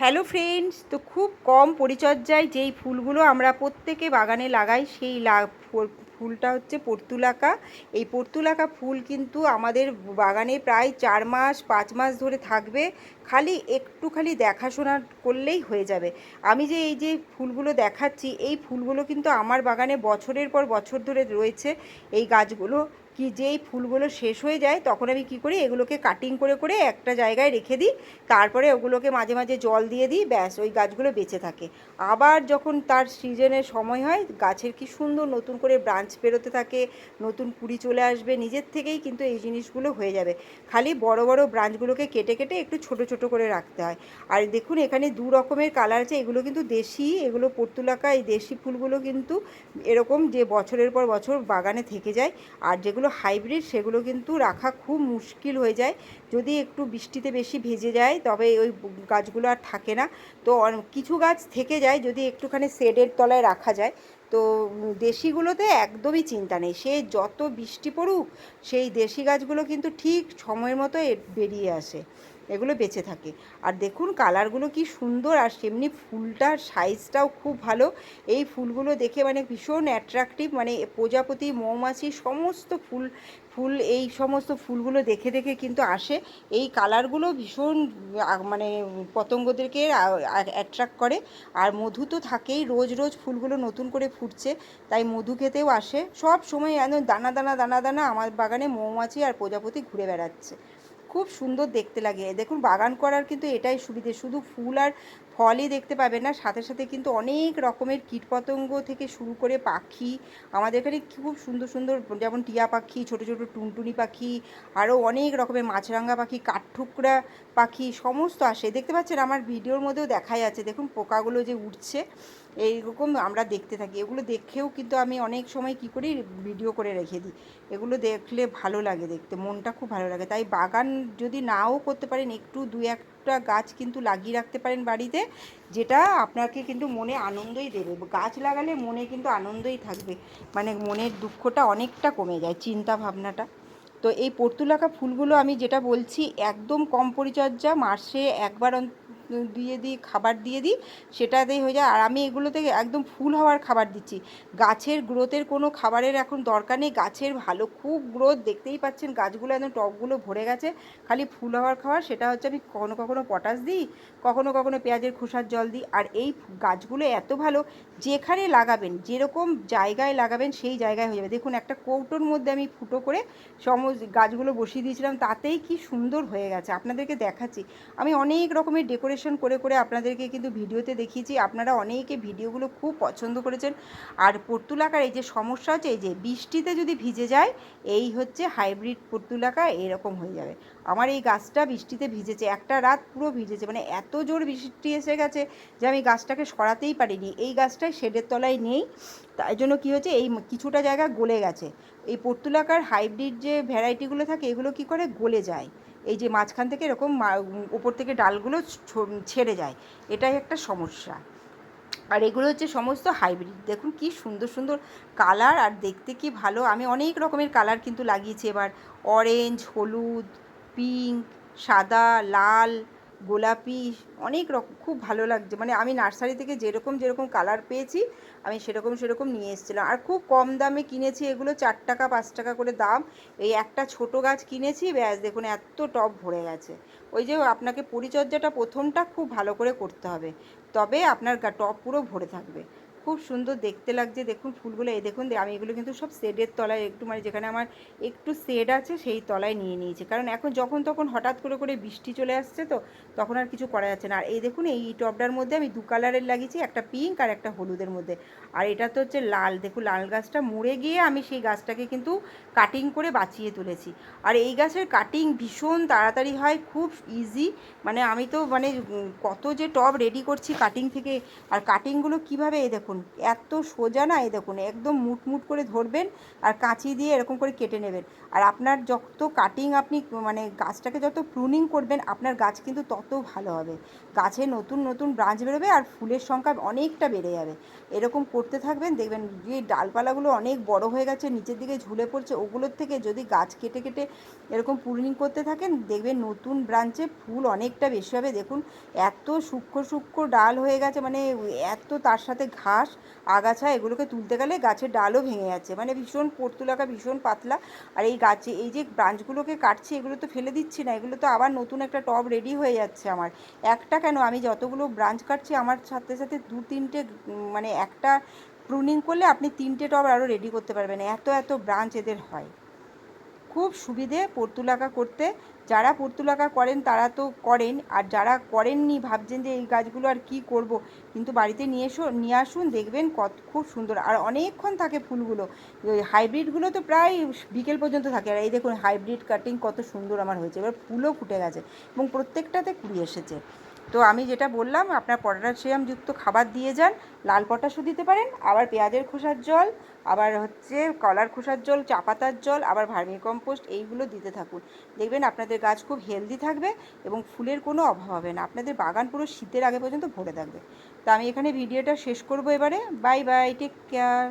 Hello friends তো খুব কম পরিচর্যায় যেই ফুলগুলো আমরা প্রত্যেকে বাগানে লাগাই, সেই ফুলটা হচ্ছে পর্তুলাকা। এই পর্তুলাকা ফুল কিন্তু আমাদের বাগানে প্রায় চার মাস, পাঁচ মাস ধরে থাকবে। খালি একটু খালি দেখাশোনা করলেই হয়ে যাবে। আমি যে এই যে ফুলগুলো দেখাচ্ছি, এই ফুলগুলো কিন্তু আমার বাগানে বছরের পর বছর ধরে রয়েছে। এই গাছগুলো কি যেই ফুলগুলো শেষ হয়ে যায়, তখন আমি কি করি, এগুলোকে কাটিং করে করে একটা জায়গায় রেখে দিই, তারপরে ওগুলোকে মাঝে মাঝে জল দিয়ে দিই, ব্যাস, ওই গাছগুলো বেঁচে থাকে। আবার যখন তার সিজনের সময় হয়, গাছের কি সুন্দর নতুন করে ব্রাঞ্চ বেরোতে থাকে, নতুন কুড়ি চলে আসবে, নিজের থেকেই কিন্তু এই জিনিসগুলো হয়ে যাবে। খালি বড় বড় ব্রাঞ্চগুলোকে কেটে কেটে একটু ছোট ছোট করে রাখতে হয়। আর দেখুন, এখানে দু রকমের কালার আছে, এগুলো কিন্তু দেশি, এগুলো পর্তুলাকা এই দেশি ফুলগুলো কিন্তু এরকম যে বছরের পর বছর বাগানে থেকে যায়। আর যেগুলো হাইব্রিড সেগুলো কিন্তু রাখা খুব মুশকিল হয়ে যায়। যদি একটু বৃষ্টিতে বেশি ভেজে যায়, তবে ওই গাছগুলো আর থাকে না। তো কিছু গাছ থেকে যায়, যদি একটুখানি শেডের তলায় রাখা যায়। তো দেশিগুলোতে একদমই চিন্তা নেই। সে যত বৃষ্টি পড়ুক, সেই দেশি গাছগুলো কিন্তু ঠিক সময়ের মতো বেরিয়ে আসে। এগুলো বেঁচে থাকে। আর দেখুন কালারগুলো কি সুন্দর, আর সেমনি ফুলটার সাইজটাও খুব ভালো। এই ফুলগুলো দেখে মানে ভীষণ অ্যাট্রাকটিভ মানে প্রজাপতি, মৌমাছি, সমস্ত ফুল ফুল, এই সমস্ত ফুলগুলো দেখে দেখে কিন্তু আসে। এই কালারগুলো ভীষণ মানে পতঙ্গদেরকে অ্যাট্রাক্ট করে। আর মধু তো থাকেই, রোজ রোজ ফুলগুলো নতুন করে ফুটছে, তাই মধু খেতেও আসে। সব সময় দানা দানা দানা দানা আমার বাগানে মৌমাছি আর প্রজাপতি ঘুরে বেড়াচ্ছে। খুব সুন্দর দেখতে লাগে। দেখুন বাগান করার কিন্তু এটাই সুবিধে। শুধু ফুল আর ফলই দেখতে পাবেন না। সাথে সাথে কিন্তু অনেক রকমের কীটপতঙ্গ থেকে শুরু করে পাখি। আমাদের এখানে খুব সুন্দর সুন্দর যেমন টিয়া পাখি, ছোট ছোট টুনটুনি পাখি, আরও অনেক রকমের মাছরাঙা পাখি, কাঠঠুকরা পাখি, সমস্ত আসে। দেখতে পাচ্ছেন আমার ভিডিওর মধ্যেও দেখা যাচ্ছে দেখুন পোকাগুলো যে উঠছে এইরকম আমরা দেখতে থাকি। এগুলো দেখেও কিন্তু আমি অনেক সময় কি করি, ভিডিও করে রেখে দিই। এগুলো দেখলে ভালো লাগে দেখতে, মনটা খুব ভালো লাগে। তাই বাগান যদি নাও করতে পারেন, একটু দু একটা গাছ কিন্তু লাগিয়ে রাখতে পারেন বাড়িতে, যেটা আপনাকে কিন্তু মনে আনন্দই দেবে। গাছ লাগালে মনে কিন্তু আনন্দই থাকবে। মানে মনের দুঃখটা অনেকটা কমে যায় চিন্তা ভাবনাটা তো এই পর্তুলাকা ফুলগুলো আমি যেটা বলছি, একদম কম পরিচর্যা, মাসে একবার দিয়ে দিই, খাবার দিয়ে দিই, সেটাতেই হয়ে যায়। আর আমি এগুলোতে একদম ফুল হওয়ার খাবার দিচ্ছি। গাছের গ্রোথের কোনো খাবারের এখন দরকার নেই। গাছের ভালো, খুব গ্রোথ দেখতেই পাচ্ছেন গাছগুলো একদম টবগুলো ভরে গেছে। খালি ফুল হওয়ার খাবার, সেটা হচ্ছে আমি কখনো কখনো পটাশ দিই, কখনো কখনো পেঁয়াজের খোসার জল দিই। আর এই গাছগুলো এত ভালো, যেখানে লাগাবেন, যেরকম জায়গায় লাগাবেন, সেই জায়গায় হয়ে যাবে। দেখুন, একটা কৌটোর মধ্যে আমি ফুটো করে সমস্ত গাছগুলো বসিয়ে দিয়েছিলাম। তাতেই কি সুন্দর হয়ে গেছে। আপনাদেরকে দেখাচ্ছি। আমি অনেক রকমের ডেকোরেশন করে করে আপনাদেরকে কিন্তু ভিডিওতে দেখিয়েছি। আপনারা অনেকে ভিডিওগুলো খুব পছন্দ করেছেন। আর পর্তুলাকার এই যে সমস্যা হচ্ছে, এই যে বৃষ্টিতে যদি ভিজে যায়, এই হচ্ছে হাইব্রিড পর্তুলাকা, এরকম হয়ে যাবে। আমার এই গাছটা বৃষ্টিতে ভিজেছে, একটা রাত পুরো ভিজেছে মানে এত জোর বৃষ্টি এসে গেছে যে আমি গাছটাকে সরাতেই পারিনি। এই গাছটাই শেডের তলায় নেই, তাই জন্য কী হচ্ছে, এই কিছুটা জায়গা গলে গেছে। এই পর্তুলাকার হাইব্রিড যে ভ্যারাইটিগুলো থাকে, এগুলো কি করে গলে যায়? এই যে মাঝখান থেকে এরকম ওপর থেকে ডালগুলো ছেড়ে যায়। এটাই একটা সমস্যা। আর এগুলো হচ্ছে সমস্ত হাইব্রিড দেখুন কি সুন্দর সুন্দর কালার আর দেখতে কি ভালো। আমি অনেক রকমের কালার কিন্তু লাগিয়েছি এবার। অরেঞ্জ হলুদ পিঙ্ক সাদা, লাল গোলাপি, অনেক রকম খুব ভালো লাগছে। মানে আমি নার্সারি থেকে যেরকম যেরকম কালার পেয়েছি, আমি সেরকম সেরকম নিয়ে এসেছিলাম। আর খুব কম দামে কিনেছি এগুলো, চার টাকা, পাঁচ টাকা করে দাম। এই একটা ছোট গাছ কিনেছি, ব্যাস দেখুন এত টপ ভরে গেছে। ওই যে আপনাকে পরিচর্যাটা প্রথমটা খুব ভালো করে করতে হবে। তবে আপনার টপ পুরো ভরে থাকবে। খুব সুন্দর দেখতে লাগছে। দেখুন ফুলগুলো, এই দেখুন, আমি এগুলো কিন্তু সব শেডের তলায় একটু মানে যেখানে আমার একটু শেড আছে সেই তলায় নিয়ে নিয়েছি। কারণ এখন যখন তখন হঠাৎ করে করে বৃষ্টি চলে আসছে তো, তখন আর কিছু করা যাচ্ছে না। আর এই দেখুন, এই টবটার মধ্যে আমি দু কালারের লাগিয়েছি, একটা পিঙ্ক আর একটা হলুদের মধ্যে। আর এটা তো হচ্ছে লাল, দেখুন লাল গাছটা মরে গিয়ে আমি সেই গাছটাকে কিন্তু কাটিং করে বাঁচিয়ে তুলেছি। আর এই গাছের কাটিং ভীষণ তাড়াতাড়ি হয়, খুব ইজি মানে আমি তো মানে কত যে টব রেডি করছি কাটিং থেকে। আর কাটিংগুলো কীভাবে, এই দেখুন দেখুন, এত সোজা না এই দেখুন, একদম মুটমুট করে ধরবেন আর কাঁচি দিয়ে এরকম করে কেটে নেবেন। আর আপনার যত কাটিং আপনি মানে গাছটাকে যত প্রুনিং করবেন, আপনার গাছ কিন্তু তত ভালো হবে। গাছে নতুন নতুন ব্রাঞ্চ বেরোবে আর ফুলের সংখ্যা অনেকটা বেড়ে যাবে। এরকম করতে থাকবেন, দেখবেন যে ডালপালাগুলো অনেক বড় হয়ে গেছে, নিচের দিকে ঝুলে পড়ছে, ওগুলোর থেকে যদি গাছ কেটে কেটে এরকম প্রুনিং করতে থাকেন, দেখবেন নতুন ব্রাঞ্চে ফুল অনেকটা বেশি হবে। দেখুন, এত সূক্ষ্ম সূক্ষ্ম ডাল হয়ে গেছে মানে এত তার সাথে ঘাস আগাছা, এগুলোকে তুলতে গেলে গাছের ডালও ভেঙে যাচ্ছে। মানে ভীষণ পর্তুলাকা, ভীষণ পাতলা। আর এই গাছে, এই যে ব্রাঞ্চগুলোকে কাটছে, এগুলো তো ফেলে দিচ্ছি না, এগুলো তো আবার নতুন একটা টব রেডি হয়ে যাচ্ছে আমার। একটা কেন, আমি যতগুলো ব্রাঞ্চ কাটছি, আমার সাথে সাথে দু তিনটে মানে একটা প্রুনিং করলে আপনি তিনটে টব আরও রেডি করতে পারবেন। এত এত ব্রাঞ্চ এদের হয়। খুব সুবিধে পর্তুলাকা করতে। যারা পর্তুলাকা করেন, তারা তো করেন। আর যারা করেননি, ভাবছেন যে এই গাছগুলো আর কি করব, কিন্তু বাড়িতে নিয়ে এসো, নিয়ে আসুন, দেখবেন কত, খুব সুন্দর। আর অনেকক্ষণ থাকে ফুলগুলো। ওই হাইব্রিডগুলো তো প্রায় বিকেল পর্যন্ত থাকে। আর এই দেখুন, হাইব্রিড কাটিং কত সুন্দর আমার হয়েছে। এবার ফুলও ফুটে গেছে এবং প্রত্যেকটাতে কুড়ি এসেছে। তো আমি যেটা বললাম, আপনার পটাশিয়ামযুক্ত খাবার দিয়ে যান, লাল পটাশও দিতে পারেন, আবার পেঁয়াজের খোসার জল আবার হচ্ছে কলার খোসার জল, চা পাতার জল, আবার ভার্মি কম্পোস্ট এইগুলো দিতে থাকুন। দেখবেন আপনাদের গাছ খুব হেলদি থাকবে এবং ফুলের কোনো অভাব হবে না। আপনাদের বাগান পুরো শীতের আগে পর্যন্ত ভরে থাকবে। তো আমি এখানে ভিডিওটা শেষ করব এবারে। Bye bye take care